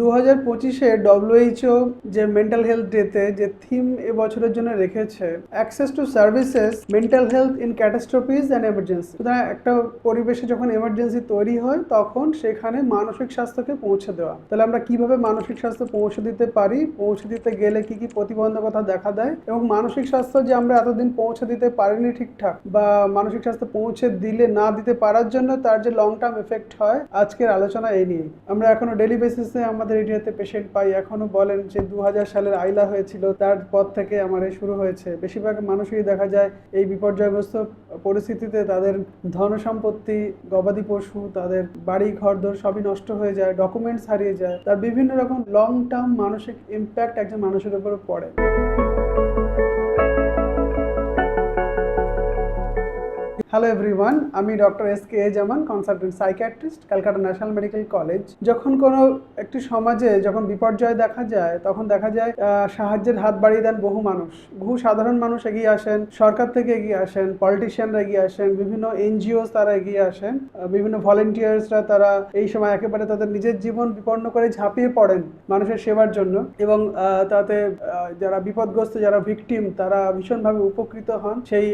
দু হাজার পঁচিশে ডব্লিউএইচও যে মেন্টাল হেলথ ডেতে যে থিম এবছরের জন্য রেখেছে access to services mental health in catastrophes and emergency সুতরাং একটা পরিবেশে যখন এমার্জেন্সি তৈরি হয়, তখন সেখানে মানসিক স্বাস্থ্যকে পৌঁছে দেওয়া। তাহলে আমরা কীভাবে মানসিক স্বাস্থ্য পৌঁছে দিতে পারি? পৌঁছে দিতে গেলে কি কি প্রতিবন্ধকতা দেখা দেয়? এবং মানসিক স্বাস্থ্য যে আমরা এতদিন পৌঁছে দিতে পারিনি ঠিকঠাক, বা মানসিক স্বাস্থ্য পৌঁছে দিলে না দিতে পারার জন্য তার যে লং টার্ম এফেক্ট হয়, আজকের আলোচনা এই নিয়ে আমরা এখনও ডেলি বেসিসে আমাদের এরিয়াতে পেশেন্ট পাই, এখনও বলেন যে দু হাজার সালের আইলা হয়েছিল, তার পর থেকে আমার শুরু হয়েছে। বেশিরভাগ মানুষই দেখা যায় এই বিপর্যয়গ্রস্ত পরিস্থিতিতে তাদের ধন সম্পত্তি, গবাদি পশু, তাদের বাড়ি, ঘরদোর সবই নষ্ট হয়ে যায় ডকুমেন্টস হারিয়ে যায়। তার বিভিন্ন রকম লং টার্ম মানসিক ইম্প্যাক্ট একজন মানুষের উপরে পড়ে। হ্যালো এভরিওয়ান আমি doctor S K A Zaman consultant psychiatrist Calcutta National Medical College যখন কোনো একটি সমাজে যখন বিপর্যয় দেখা যায়, তখন দেখা যায় সাহায্যের হাত বাড়িয়ে দেন বহু মানুষ। বহু সাধারণ মানুষ এগিয়ে আসেন, সরকার থেকে এগিয়ে আসেন পলিটিশিয়ানরা এগিয়ে আসেন, বিভিন্ন এনজিও তারা এগিয়ে আসেন বিভিন্ন ভলেন্টিয়ার্সরা তারা এই সময় একেবারে তাদের নিজের জীবন বিপন্ন করে ঝাঁপিয়ে পড়েন মানুষের সেবার জন্য। এবং তাতে যারা বিপদগ্রস্ত, যারা ভিকটিম তারা ভীষণভাবে উপকৃত হন। সেই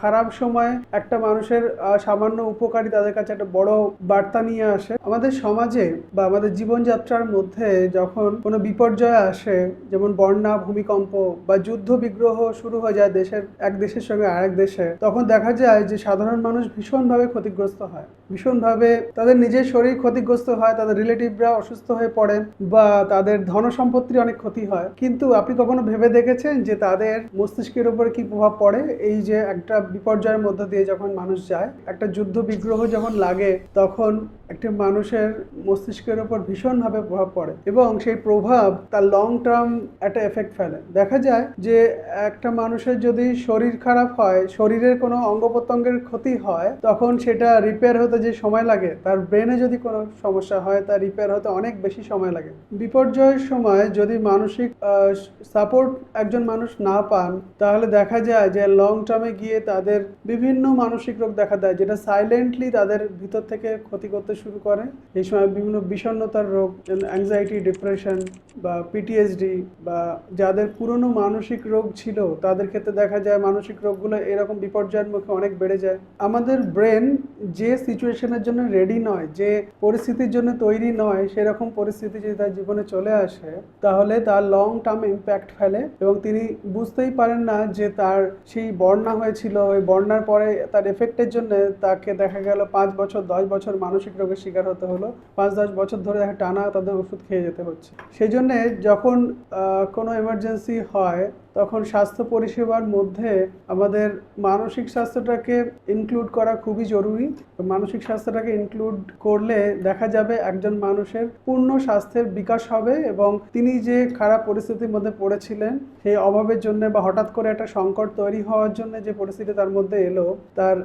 খারাপ সময়ে একটা মানুষের সামান্য উপকারী তাদের কাছে একটা বড় বার্তা নিয়ে আসে। আমাদের সমাজে বা আমাদের জীবনযাত্রার মধ্যে যখন কোনো বিপর্যয় আসে, যেমন বন্যা, ভূমিকম্প বা যুদ্ধ বিগ্রহ শুরু হয়ে যায় দেশের, এক দেশের সঙ্গে আরেক দেশে, তখন দেখা যায় যে সাধারণ মানুষ ভীষণভাবে ক্ষতিগ্রস্ত হয়। ভীষণভাবে তাদের নিজের শরীর ক্ষতিগ্রস্ত হয়, তাদের রিলেটিভরা অসুস্থ হয়ে পড়েন বা তাদের ধন সম্পত্তির অনেক ক্ষতি হয়। কিন্তু আপনি কখনো ভেবে দেখেছেন যে তাদের মস্তিষ্কের উপর কি প্রভাব পড়ে? এই যে একটা বিপর্যয়ের মধ্য দিয়ে যখন মানুষ যায়, একটা যুদ্ধ বিগ্রহ যখন লাগে, তখন একটি মানুষের মস্তিষ্কের উপর ভীষণভাবে প্রভাব পড়ে এবং সেই প্রভাব তার লং টার্ম একটা এফেক্ট ফেলে। দেখা যায় যে একটা মানুষের যদি শরীর খারাপ হয়, শরীরের কোনো অঙ্গ প্রত্যঙ্গের ক্ষতি হয়, তখন সেটা রিপেয়ার হতে যে সময় লাগে, তার ব্রেনে যদি কোনো সমস্যা হয়, তার রিপেয়ার হতে অনেক বেশি সময় লাগে। বিপর্যয়ের সময় যদি মানসিক সাপোর্ট একজন মানুষ না পান, তাহলে দেখা যায় যে লং টার্মে গিয়ে তাদের বিভিন্ন মানসিক রোগ দেখা দেয়, যেটা সাইলেন্টলি তাদের ভিতর থেকে ক্ষতি করতে শুরু করে। এই সময় বিভিন্ন বিষণ্ণতার রোগ অ্যাংজাইটি ডিপ্রেশন বা পিটিএসডি বা যাদের পুরনো মানসিক রোগ ছিল, তাদের ক্ষেত্রে দেখা যায় মানসিক রোগগুলো এরকম বিপর্যয়ের মুখে অনেক বেড়ে যায়। আমাদের ব্রেন যে সিচুয়েশনের জন্য রেডি নয়, যে পরিস্থিতির জন্য তৈরি নয়, সেরকম পরিস্থিতি যদি তার জীবনে চলে আসে, তাহলে তার লং টার্ম ইম্প্যাক্ট ফেলে এবং তিনি বুঝতেই পারেন না যে তার সেই বন্যা হয়েছিল, ওই বন্যার পরে তার এফেক্টের জন্য তাকে দেখা গেল পাঁচ বছর, দশ বছর মানসিক রোগের শিকার হতে হলো। পাঁচ, দশ বছর ধরে টানা তাদের ওষুধ খেয়ে যেতে হচ্ছে। সেই জন্যে যখন কোনো এমার্জেন্সি হয় তখন স্বাস্থ্য পরিষেবার মধ্যে আমাদের মানসিক স্বাস্থ্যটাকে ইনক্লুড করা খুবই জরুরি। মানসিক স্বাস্থ্যটাকে ইনক্লুড করলে দেখা যাবে একজন মানুষের পূর্ণ স্বাস্থ্যের বিকাশ হবে এবং তিনি যে খারাপ পরিস্থিতির মধ্যে পড়েছিলেন, সেই অভাবের জন্য বা হঠাৎ করে একটা সংকট তৈরি হওয়ার জন্য যে পরিস্থিতি তার মধ্যে এলো, তার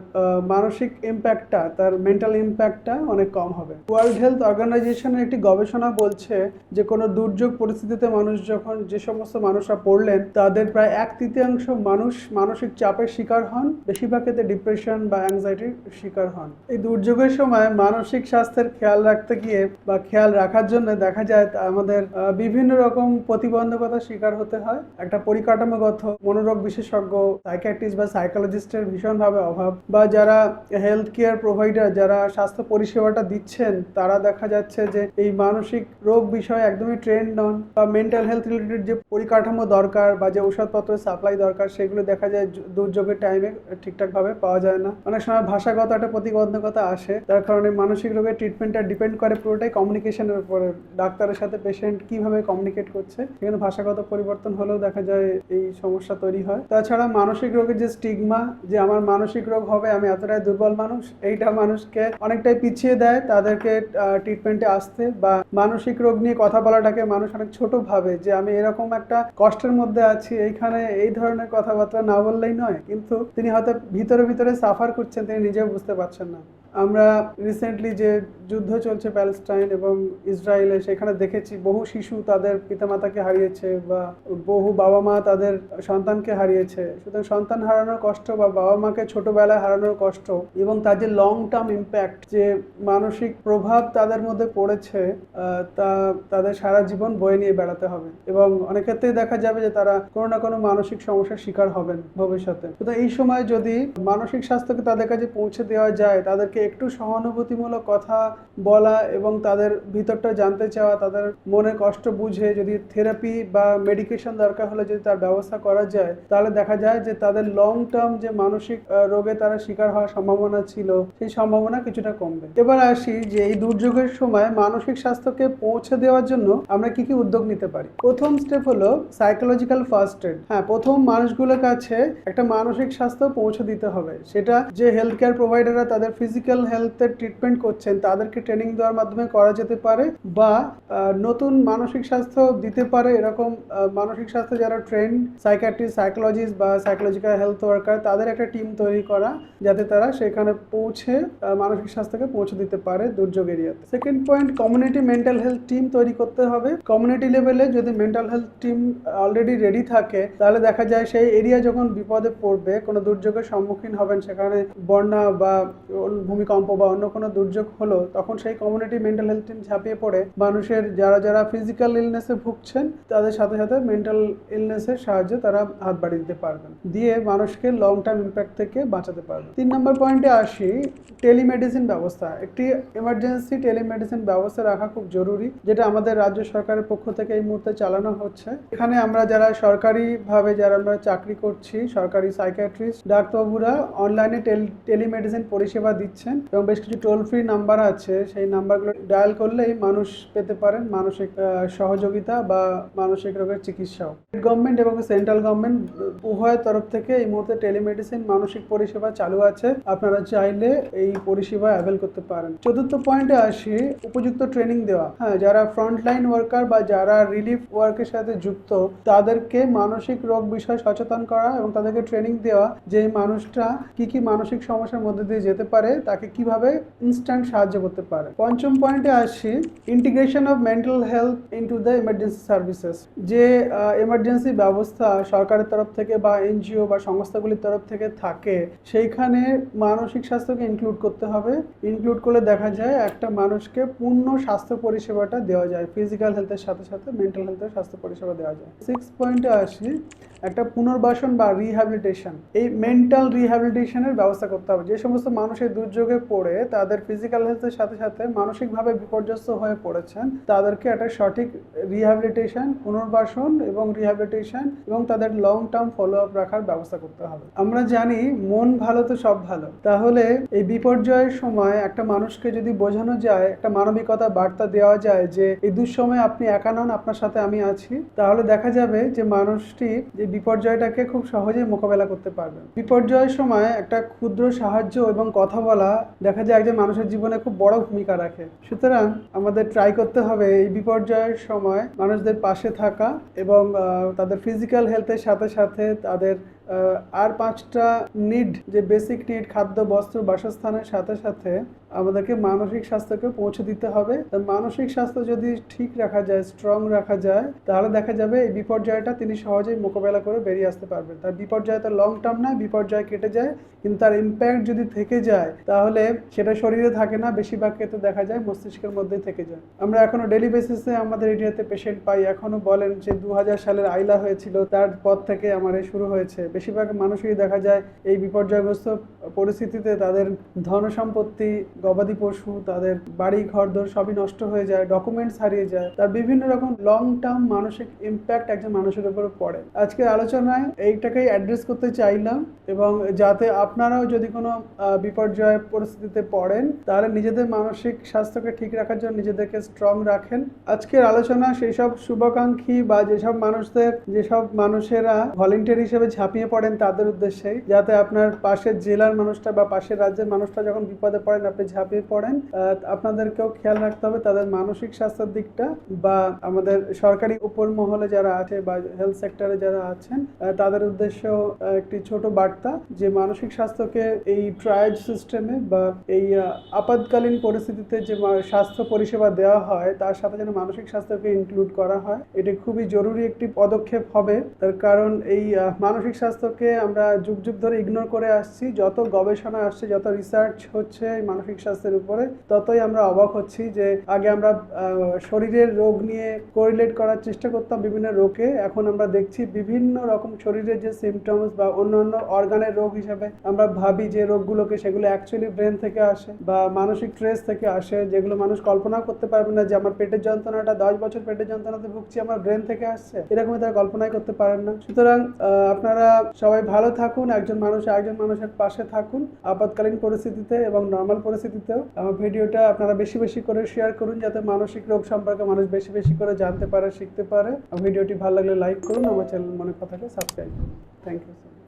মানসিক ইম্প্যাক্টটা তার মেন্টাল ইম্প্যাক্টটা অনেক কম হবে। ওয়ার্ল্ড হেলথ অর্গানাইজেশনের একটি গবেষণা বলছে যে কোনো দুর্যোগ পরিস্থিতিতে মানুষ যখন যে সমস্ত মানুষরা পড়লেন, তাদের প্রায় এক তৃতীয়াংশ মানুষ মানসিক চাপের শিকার হন। বেশিরভাগ ক্ষেত্রে ডিপ্রেশন বা অ্যাংজাইটির শিকার হন। এই দুর্যোগের সময় মানসিক স্বাস্থ্যের খেয়াল রাখতে গিয়ে বা খেয়াল রাখার জন্য দেখা যায় আমাদের বিভিন্ন রকম প্রতিবন্ধকতার শিকার হতে হয়। একটা পরিকাঠামোগত মনোরোগ বিশেষজ্ঞ সাইকিয়াট্রিস্ট বা সাইকোলজিস্টের ভীষণভাবে অভাব। বা যারা হেলথ কেয়ার প্রোভাইডার যারা স্বাস্থ্য পরিষেবাটা দিচ্ছেন, তারা দেখা যাচ্ছে যে এই মানসিক রোগ বিষয়ে একদমই ট্রেন্ড নন। বা মেন্টাল হেলথ রিলেটেড যে পরিকাঠামো দরকার বা যে ঔষধপত্রের সাপ্লাই দরকার, সেগুলো দেখা যায় দুর্যোগের টাইমে ঠিকঠাকভাবে পাওয়া যায় না। অনেক সময় ভাষাগত একটা প্রতিবন্ধকতা আসে তার কারণে মানসিক রোগের ট্রিটমেন্টটা ডিপেন্ড করে পুরোটাই কমিউনিকেশনের উপরে, ডাক্তারের সাথে পেশেন্ট কীভাবে কমিউনিকেট করছে, সেখানে ভাষাগত পরিবর্তন হলেও দেখা যায় এই সমস্যা তৈরি হয়। তাছাড়া মানসিক রোগের যে স্টিগমা যে আমার মানসিক রোগ হবে, আমি এতটাই দুর্বল মানুষ, এইটা মানুষকে অনেকটাই পিছিয়ে দেয় তাদেরকে ট্রিটমেন্টে আসতে বা মানসিক রোগ নিয়ে কথা বলাটাকে মানুষ অনেক ছোট ভাবে, যে আমি এরকম একটা কষ্টের মধ্যে আছি এইখানে এই ধরনের কথাবার্তা না বললেই নয়, কিন্তু তিনি হয়তো ভিতরে ভিতরে সাফার করছেন, তিনি নিজেও বুঝতে পারছেন না। আমরা রিসেন্টলি যে যুদ্ধ চলছে প্যালেস্টাইন এবং ইসরায়েলে, সেখানে দেখেছি বহু শিশু তাদের পিতামাতাকে হারিয়েছে বা বহু বাবা মা তাদের সন্তানকে হারিয়েছে। সুতরাং সন্তান হারানোর কষ্ট বা বাবা মাকে ছোটবেলায় হারানোর কষ্ট এবং তার যে লং টার্ম ইম্প্যাক্ট যে মানসিক প্রভাব তাদের মধ্যে পড়েছে তা তাদের সারা জীবন বয়ে নিয়ে বেড়াতে হবে এবং অনেক ক্ষেত্রেই দেখা যাবে যে তারা কোনো না কোনো মানসিক সমস্যার শিকার হবেন ভবিষ্যতে। তো এই সময় যদি মানসিক স্বাস্থ্যকে তাদের কাছে পৌঁছে দেওয়া যায়, তাদেরকে একটু সহানুভূতিমূলক কথা বলা এবং তাদের ভিতরটা জানতে চাওয়া, তাদের মনে কষ্ট বুঝে যদি থেরাপি বা মেডিকেশন দরকার হলে যদি তার ব্যবস্থা করা যায়, তাহলে দেখা যায় যে তাদের লং টার্ম যে মানসিক রোগে তারা শিকার হওয়ার সম্ভাবনা ছিল, সেই সম্ভাবনা কিছুটা কমবে। এবার আসি যে এই দুর্যোগের সময় মানসিক স্বাস্থ্যকে পৌঁছে দেওয়ার জন্য আমরা কি কি উদ্যোগ নিতে পারি? প্রথম স্টেপ হলো সাইকোলজিক্যাল ফার্স্ট এড হ্যাঁ প্রথম মানুষগুলোর কাছে একটা মানসিক স্বাস্থ্য পৌঁছে দিতে হবে। সেটা যে হেলথ কেয়ার প্রোভাইডাররা তাদের ফিজিক্যাল হেলথের ট্রিটমেন্ট করছেন, তাদেরকে ট্রেনিং দেওয়ার মাধ্যমে করা যেতে পারে বা নতুন মানসিক স্বাস্থ্য দিতে পারে এরকম মানসিক স্বাস্থ্য যারা ট্রেন সাইকাট্রিস্ট সাইকোলজিস্ট বা সাইকোলজিক্যাল হেলথ ওয়ার্কার তাদের একটা টিম তৈরি করা যাতে তারা সেখানে পৌঁছে মানসিক স্বাস্থ্যকে পৌঁছে দিতে পারে দুর্যোগ এরিয়াতে second point community mental health team তৈরি করতে হবে। কমিউনিটি লেভেলে যদি mental health team already ready থাকে, তাহলে দেখা যায় সেই এরিয়া যখন বিপদে পড়বে, কোনো দুর্যোগের সম্মুখীন হবেন, সেখানে বন্যা বা অন্য- ভূমিকম্প বা অন্য কোনো দুর্যোগ হলো, তখন সেই কমিউনিটি মেন্টাল হেলথ টিম ঝাঁপিয়ে পড়ে। মানুষের যারা যারা ফিজিক্যাল ইলনেসে ভুগছেন, তাদের সাথে সাথে মেন্টাল ইলনেসের সাহায্যে তারা হাত বাড়িয়ে দিতে পারবেন। দিয়ে মানুষকে লং টার্ম ইম্প্যাক্ট থেকে বাঁচাতে পারবেন। তিন নম্বর পয়েন্টে আসি টেলিমেডিসিন ব্যবস্থা। একটি এমার্জেন্সি টেলিমেডিসিন ব্যবস্থা রাখা খুব জরুরি, যেটা আমাদের রাজ্য সরকারের পক্ষ থেকে এই মুহূর্তে চালানো হচ্ছে। এখানে আমরা যারা সরকারিভাবে যারা আমরা চাকরি করছি, সরকারি সাইকিয়াট্রিস্ট ডাক্তারবাবুরা অনলাইনে টেলিমেডিসিন পরিষেবা দিচ্ছেন এবং বেশ কিছু টোল ফ্রি নাম্বার আছে। সেই নাম্বারগুলো ডায়াল করলেই মানুষ পেতে পারেন মানসিক সহযোগিতা বা মানসিক রোগের চিকিৎসাও। গভর্নমেন্ট এবং সেন্ট্রাল গভর্নমেন্ট উভয় তরফ থেকে এই মুহূর্তে টেলিমেডিসিন মানসিক পরিষেবা চালু আছে। আপনারা চাইলে এই পরিষেবা অ্যাভেল করতে পারেন। চতুর্থ পয়েন্টে আসি, উপযুক্ত ট্রেনিং দেওয়া। হ্যাঁ যারা ফ্রন্টলাইন ওয়ার্কার বা যারা রিলিফ ওয়ার্কের সাথে যুক্ত, তাদেরকে মানসিক রোগ বিষয়ে সচেতন করা এবং তাদেরকে ট্রেনিং দেওয়া। যে মানুষটা কি কি মানসিক সমস্যার মধ্যে দিয়ে যেতে পারে, তাকে কীভাবে ইনস্ট্যান্ট সাহায্য করতে পারে? পঞ্চম পয়েন্টে আসি integration of mental health into the emergency services যে এমার্জেন্সি ব্যবস্থা সরকারের তরফ থেকে বা এনজিও বা সংস্থাগুলির তরফ থেকে থাকে, সেইখানে মানসিক স্বাস্থ্যকে ইনক্লুড করতে হবে। ইনক্লুড করলে দেখা যায় একটা মানুষকে পূর্ণ স্বাস্থ্য পরিষেবাটা দেওয়া যায় ফিজিক্যাল হেলথের সাথে সাথে মেন্টাল হেলথের স্বাস্থ্য পরিষেবা দেওয়া যায়। সিক্স পয়েন্টে আসি, একটা পুনর্বাসন বা রিহ্যাবিলিটেশন এই মেন্টাল রিহ্যাবিলিটেশনের ব্যবস্থা করতে হবে। যে সমস্ত মানুষের দুর্যোগে পড়ে তাদের ফিজিক্যাল হেলথের সাথে সাথে মানসিকভাবে বিপর্যস্ত হয়ে পড়েছেন। তাদেরকে একটা সঠিক রিহ্যাবিলিটেশন পুনর্বাসন এবং রিহ্যাবিলিটেশন এবং তাদের লং টার্ম ফলো আপ রাখার ব্যবস্থা করতে হবে। আমরা জানি মন ভালো তো সব ভালো। তাহলে এই বিপর্যয়ের সময় একটা মানুষকে যদি বোঝানো যায়, একটা মানবিকতা বার্তা দেওয়া যায় যে, এই দুঃসময়ে আপনি একা নন, আপনার সাথে আমি আছি, তাহলে দেখা যাবে যে মানুষটি যে বিপর্যয়টাকে খুব সহজেই মোকাবেলা করতে পারবে। বিপর্যয়ের সময় একটা ক্ষুদ্র সাহায্য এবং কথা বলা দেখা যায় একজন মানুষের জীবনে খুব বড় ভূমিকা রাখে। সুতরাং আমাদের ট্রাই করতে হবে এই বিপর্যয়ের সময় মানুষদের পাশে থাকা এবং তাদের ফিজিক্যাল হেলথের সাথে সাথে তাদের আর পাঁচটা নিড যে বেসিক নিড খাদ্য, বস্ত্র, বাসস্থানের সাথে সাথে আমাদেরকে মানসিক স্বাস্থ্যকে পৌঁছে দিতে হবে। মানসিক স্বাস্থ্য যদি ঠিক রাখা যায় স্ট্রং রাখা যায়, তাহলে দেখা যাবে এই বিপর্যয়টা তিনি সহজেই মোকাবেলা করে বেরিয়ে আসতে পারবেন। তার বিপর্যয় তো লং টার্ম না বিপর্যয় কেটে যায়, কিন্তু তার ইম্প্যাক্ট যদি থেকে যায়, তাহলে সেটা শরীরে থাকে না, বেশিরভাগ ক্ষেত্রে দেখা যায় মস্তিষ্কের মধ্যে থেকে যায়। আমরা এখনও ডেলি বেসিসে আমাদের এরিয়াতে পেশেন্ট পাই, এখনও বলেন যে দু হাজার সালের আইলা হয়েছিল, তার পর থেকে আমার শুরু হয়েছে। বেশিরভাগ মানুষই দেখা যায় এই বিপর্যয়গ্রস্ত পরিস্থিতিতে তাদের ধন সম্পত্তি, গবাদি পশু, তাদের বাড়ি ঘর ঘরদোর সবই নষ্ট হয়ে যায় ডকুমেন্টস হারিয়ে যায়। তার বিভিন্ন রকম লং টার্ম মানসিক ইম্প্যাক্ট একজন মানুষের উপরে পড়ে। আজকের আলোচনায় এইটাকেই অ্যাড্রেস করতে চাইলাম এবং যাতে আপনারাও যদি কোনো বিপর্যয় পরিস্থিতিতে পড়েন, তাহলে নিজেদের মানসিক স্বাস্থ্যকে ঠিক রাখার জন্য নিজেদেরকে স্ট্রং রাখেন। আজকের আলোচনা সেই সব শুভাকাঙ্ক্ষী বা যেসব মানুষদের, যেসব মানুষেরা ভলেন্টিয়ার হিসেবে ঝাঁপিয়ে পড়েন তাদের উদ্দেশ্যেই যাতে আপনার পাশের জেলার মানুষটা বা পাশের রাজ্যের মানুষটা যখন বিপদে পড়েন, আপনি ঝাঁপিয়ে পড়েন। আপনাদেরকেও খেয়াল রাখতে হবে তাদের মানসিক স্বাস্থ্যের দিকটা বা আমাদের সরকারি উপর মহলে যারা আছে বা হেলথ সেক্টরে যারা আছেন তাদের উদ্দেশ্য একটি ছোট বার্তা যে মানসিক স্বাস্থ্যকে এই ট্রায়াল সিস্টেমে বা এই আপাতকালীন পরিস্থিতিতে যে স্বাস্থ্য পরিষেবা দেওয়া হয়, তার সাথে যেন মানসিক স্বাস্থ্যকে ইনক্লুড করা হয়, এটি খুবই জরুরি একটি পদক্ষেপ হবে। তার কারণ এই মানসিক স্বাস্থ্যকে আমরা যুগ যুগ ধরে ইগনোর করে আসছি। যত গবেষণা আসছে, যত রিসার্চ হচ্ছে মানসিক স্বাস্থ্যের উপরে, ততই আমরা অবাক হচ্ছি যে আগে আমরা শরীরের রোগ নিয়ে কোরিলেট করার চেষ্টা করতাম বিভিন্ন রোগে। এখন আমরা দেখছি বিভিন্ন রকম শরীরের যে সিমটমস বা অন্যান্য অর্গানের রোগ হিসাবে আমরা ভাবি যে রোগগুলোকে সেগুলো অ্যাকচুয়ালি ব্রেন থেকে আসে বা মানসিক স্ট্রেস থেকে আসে, যেগুলো মানুষ কল্পনা করতে পারবে না যে আমার পেটের যন্ত্রণাটা দশ বছর পেটের যন্ত্রণাতে ভুগছি, আমার ব্রেন থেকে আসছে। এরকমই তারা কল্পনাই করতে পারেন না। সুতরাং আপনারা সবাই ভালো থাকুন, একজন মানুষ একজন মানুষের পাশে থাকুন আপাতকালীন পরিস্থিতিতে এবং নর্মাল পরিস্থিতিতেও। আমার ভিডিওটা আপনারা বেশি বেশি করে শেয়ার করুন, যাতে মানসিক রোগ সম্পর্কে মানুষ বেশি বেশি করে জানতে পারে, শিখতে পারে। ভিডিওটি ভালো লাগলে লাইক করুন, আমার চ্যানেল মনে কথাকে সাবস্ক্রাইব করুন। Thank you